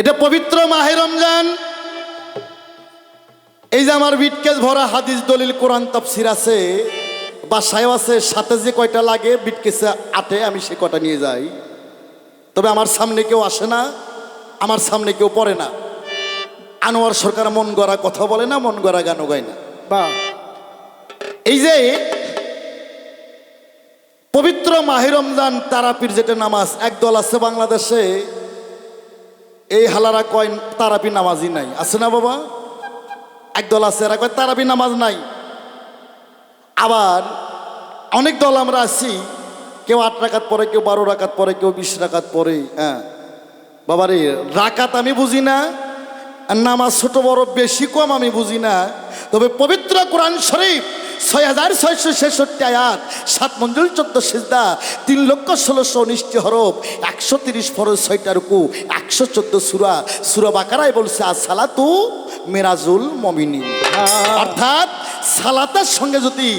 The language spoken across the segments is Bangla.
এটা পবিত্র মাহে রমজান। এই যে আমার বিটকেস ভরা হাদিস দলিল কোরআন তাফসির আছে বাসায় আছে সাথে যে কয়টা লাগে বিটকেসে আটে আমি সে কটা নিয়ে যাই। তবে আমার সামনে কেউ আসে না আমার সামনে কেউ পড়ে না। আনোয়ার সরকার মন গড়া কথা বলে না মন গড়া গানও গায় না। বা। এই যে পবিত্র মাহে রমজান তারাপির যেটা নামাজ একদল আছে বাংলাদেশে এই হালারা কয় তারাপি নামাজই নাই। আছে না বাবা? একদল আছে, এরা কয় তারাপি নামাজ নাই। আবার অনেক দল আমরা আছি, কেউ আট রাকাত পরে কেউ বারো রাকাত পরে কেউ বিশ রাকাত পরে হ্যাঁ। বাবারে, রাকাত আমি বুঝি না নামাজ ছোট বড় বেশি কম আমি বুঝি না, তবে পবিত্র কোরআন শরীফ ছয় হাজার ছয়শো ছেষট্টি আয়াত, সাত মঞ্জুল চোদ্দ সিজদা, তিন লক্ষ ষোলোশো উনিশটি হরফ, একশো তিরিশ ফরজ, ছয়টা রুকু, একশো চোদ্দ সুরা সুরা বাকারায় বলছে আর সালাতু মেরাজুল মমিনী অর্থাৎ সালাতের সঙ্গে যদি,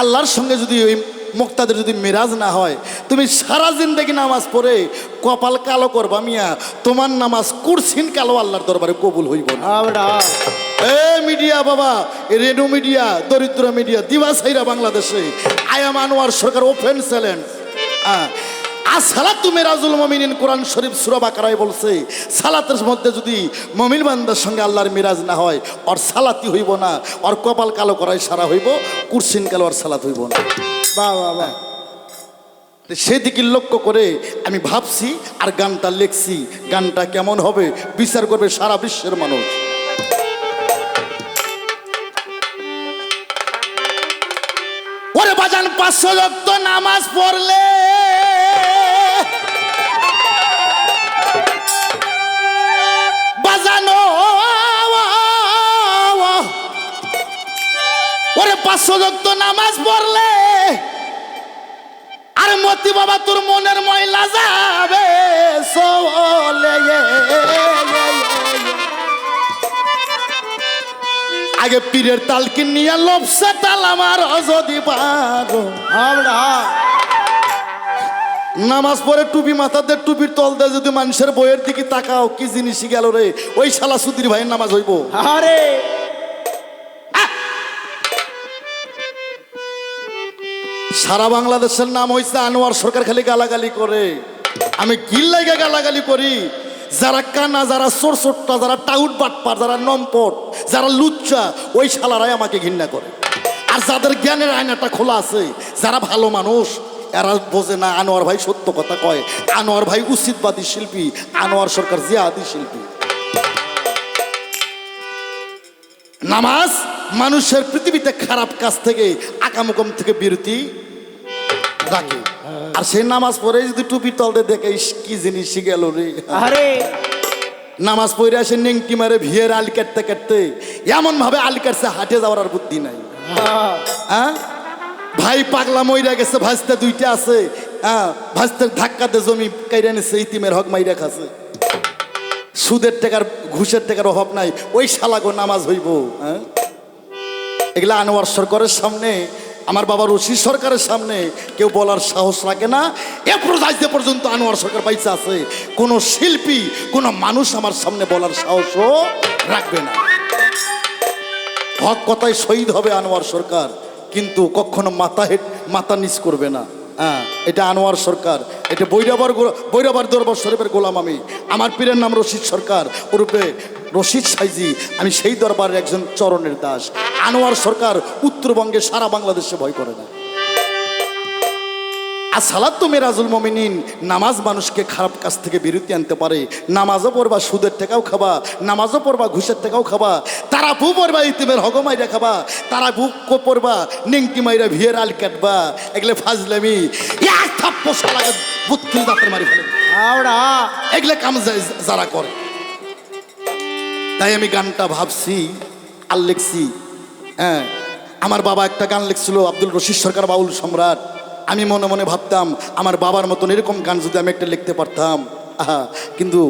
আল্লাহর সঙ্গে যদি ওই মুক্তাদের যদি মেরাজ না হয়, তুমি সারা জিন্দগি নামাজ পড়ে কপাল কালো করবা মিয়া, তোমার নামাজ কুরসিন কালো আল্লাহর দরবারে কবুল হইব না। এ মিডিয়া বাবা রেডিও মিডিয়া দরিদ্র মিডিয়া দিবাসাইরা বাংলাদেশে। I am Anwar Sarkar open challenge. আর সালাত তুমি রাজুল মমিনিন কোরআন শরীফ সুরা বাকারায় বলছে সালাতের মধ্যে যদি মমিন বান্দার সঙ্গে আল্লাহর মিরাজ না হয় ওর সালাতি হইব না ওর কপাল কালো করাই সারা হইব কুরসিন কালো আর সালাত হইব না। বা বা বা। তো সেদিকে লক্ষ্য করে আমি ভাবছি আর গানটা লিখছি গানটা কেমন হবে বিচার করবে সারা বিশ্বের মানুষ। পাঁচশো নামাজ পড়লে। বাজানো। ওরে পাঁচশো যত নামাজ পড়লে। আর মতি বাবা তোর মনের ময়লা যাবে। আগে পীরের তালকি নিয়ে লবসে তাল আমার যদি পারো আমরা নামাজ পড়ে টুপি মাথাতে টুপির তল দিয়ে যদি মানুষের বইয়ের দিকে তাকাও কি জিনিসই গেল রে? ওই শালা সুতির ভাইয়ের নামাজ হইব। আরে। সারা বাংলাদেশের নাম হয়েছে আনোয়ার সরকার খালি গালাগালি করে। আমি গিল্লাইকে গালাগালি করি। যারা কানা যারা চোর চোট্টা যারা টাউট বাটপার যারা নম্পট যারা লুচ্চা, ওই শালারাই আমাকে ঘৃণা করে। আর যাদের জ্ঞানের আয়নাটা খোলা আছে, যারা ভালো মানুষ, এরা বোঝে না আনোয়ার ভাই সত্য কথা কয়। আনোয়ার ভাই উচিতবাদী শিল্পী, আনোয়ার সরকার জিয়াদি শিল্পী। নামাজ মানুষের পৃথিবীতে খারাপ কাজ থেকে, আকামকম থেকে বিরতি রাখে। আর সেই নামাজ পড়ে যদি টুপি তলতে দেখে কি জিনিস শিখেল রে। আরে। নামাজ পড়ে আসে নেংটি মারে ভিয়ের আল কাটতে কাটতে এমন ভাবে আল কাটছে, হাটে যাওয়ার আর বুদ্ধি নাই। হ্যাঁ? ভাই পাগলা মইরা গেছে ভাজতে দুইটা আছে। হ্যাঁ ভাজতে ধাক্কাতে জমি কাইরা নিছে, ইতিমের হক মাইরা খাছে সুদের টাকার, ঘুষের টাকার অভাব নাই, ওই শালাগো নামাজ হইব হ্যাঁ? এগুলা আনোয়ার সরকারের সামনে আমার বাবা ওসি সরকারের সামনে কেউ বলার সাহস রাখে না। এ প্রজাইতে পর্যন্ত আনোয়ার সরকার পাইছে আছে। কোনো শিল্পী, কোনো মানুষ আমার সামনে বলার সাহসও রাখবে না। হক কথায় শহীদ হবে আনোয়ার সরকার, কিন্তু কখনো মাথা হেট মাথা নিচ করবে না। হ্যাঁ এটা আনোয়ার সরকার, এটা বৈরাবার বৈরাবার দরবার শরীফের গোলাম আমি। আমার পীরের নাম রশিদ সরকার, ওরূপে রশিদ সাইজি, আমি সেই দরবারের একজন চরণের দাস। আনোয়ার সরকার উত্তরবঙ্গে সারা বাংলাদেশে ভয় করে না। আর সালাদ তো মেরাজুল মমিনিন নামাজ মানুষকে খারাপ কাজ থেকে বিরতি আনতে পারে। নামাজও পড়বা সুদের টাকাও খাবা নামাজও পড়বা ঘুষের টাকাও খাবা। তারা ভু পড়বা ইতিমের হগমাইরা খাবা। তারা ভু কো- পড়বা নেংটি মাইরা ভিয়ের আল কাটবা। এগুলো ফাজলামি এক দাঁতের মারি ফেলে। এগুলো কাম যারা করে। তাই আমি গানটা ভাবছি আর লিখছি। হ্যাঁ আমার বাবা একটা গান লিখছিল আব্দুল রশিদ সরকার বাউল সম্রাট। আমি মনে মনে ভাবতাম, আমার বাবার মতন এরকম গান যদি আমি একটা লিখতে পারতাম। আহা, কিন্তু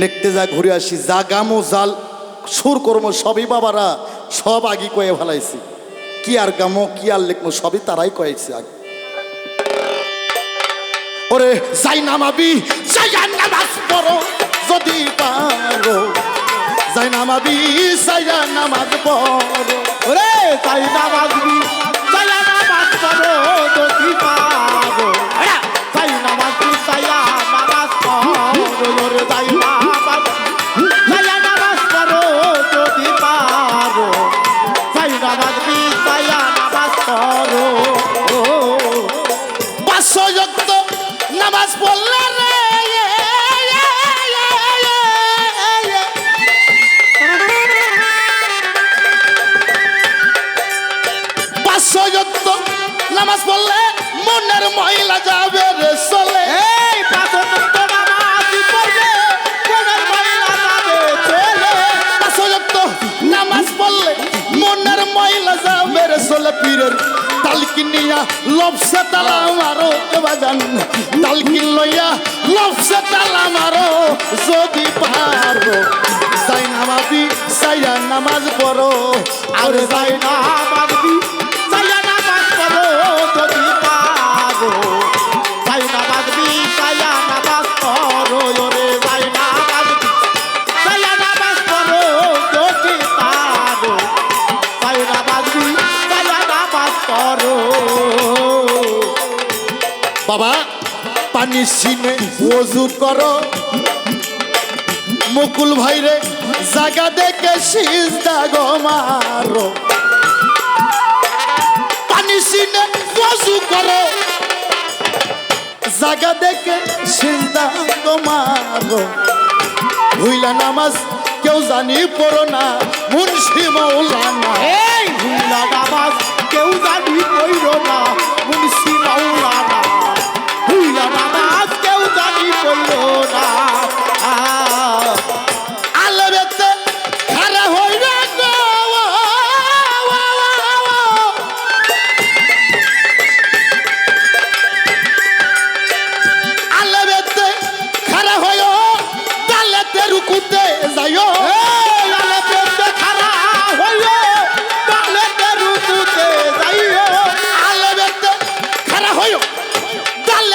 লিখতে যা ঘুরে আসি, যা গামো জাল সুর কর্ম, সবই বাবারা সব আগে কয়ে ফেলাইছি। কি আর গামো, কি আর লিখব সবই তারাই কয়েছে আগে। ওরে, যাই নামাবি, যাই যদি পারো। যাই নামাবি সাইয়া নামাজ পড়ো। ওরে তাই নামাজ বি সায়া নামাজ পড়ো চলে পীরের তালকি নিয়া লপসে তালা মারো বাজান। তালকি লইয়া লপসে তালা মারো যদি পারো। যাই নামাবি সাইয়া নামাজ পড়ো। আর যাই নামাজ ওজু করো। মুকুল ভাই রে জাগা দেখে সিজদা গো মারো। পানি সিনে ওজু করো। জাগা দেখে সিজদা গো মারো। ভুইলা নামাজ কেউ জানি পড়ো না, মুন্সি মৌলানা। এই হুলা নামাজ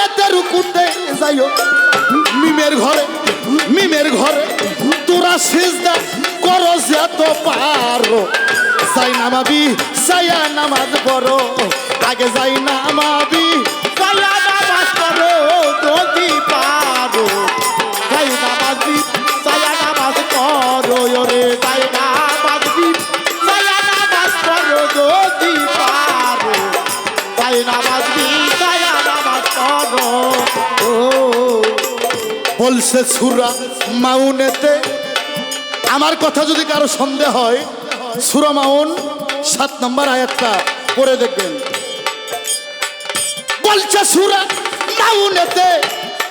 ডালেতে কুতে যাইও। মিমের ঘরে মিমের ঘরে তোরা সিজদা করো যত পারো। যাই নামাবি সায়া নামাজ পড়ো। আগে যাই নামাবি বলছে সুরা মাউনেতে। আমার কথা যদি কারও সন্দেহ হয় সুরা মাউন সাত নম্বর আয়াতটা পড়ে দেখবেন। বলছে সুরা মাউনেতে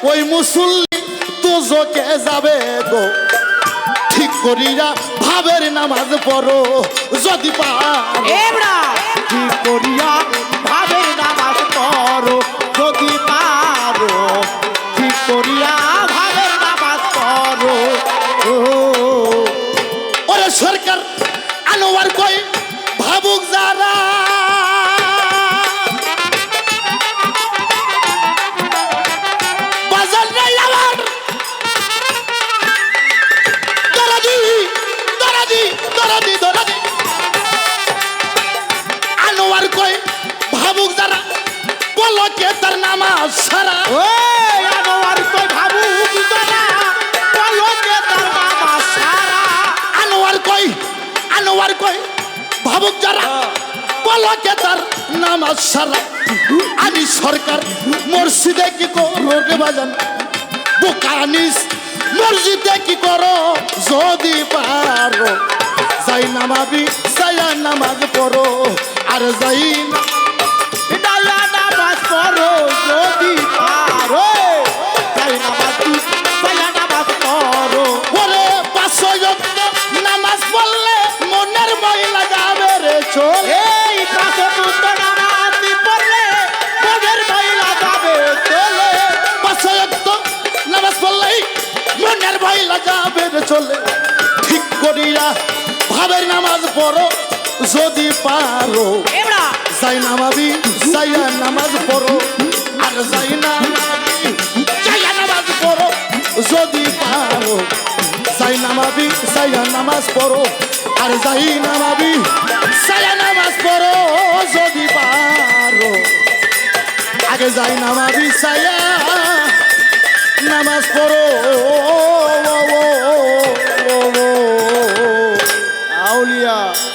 ওই মুসল্লি তোজকে যাবে গো। ঠিক করিয়া ভাবের নামাজ পড়ো যদি পারো। কি করিয়া আনোয়ার কই? আনোয়ার কই? ভাবুক যারা বলো কে তার নামাজ সারা। আমি সরকার মসজিদে কি করো রে বাজান? বোকানিস মসজিদে কি করো? যদি পারো যাই নামাবি সায়া নামাজ পড়ো। আর যাই না ভাইয়া ভাবের নামাজ পড়ো যদি পারো। যাই নামাবি যাইয়া নামাজ পড়ো। আর যাই নামাজ পড়ো যদি পারো। যাই নামাবি যাইয়া নামাজ পড়ো। আর যাই নামাবি যাইয়া নামাজ পড়ো যদি পারো। আগে যাই নামাবি যাইয়া নামাজ পড়ো। Aleluia!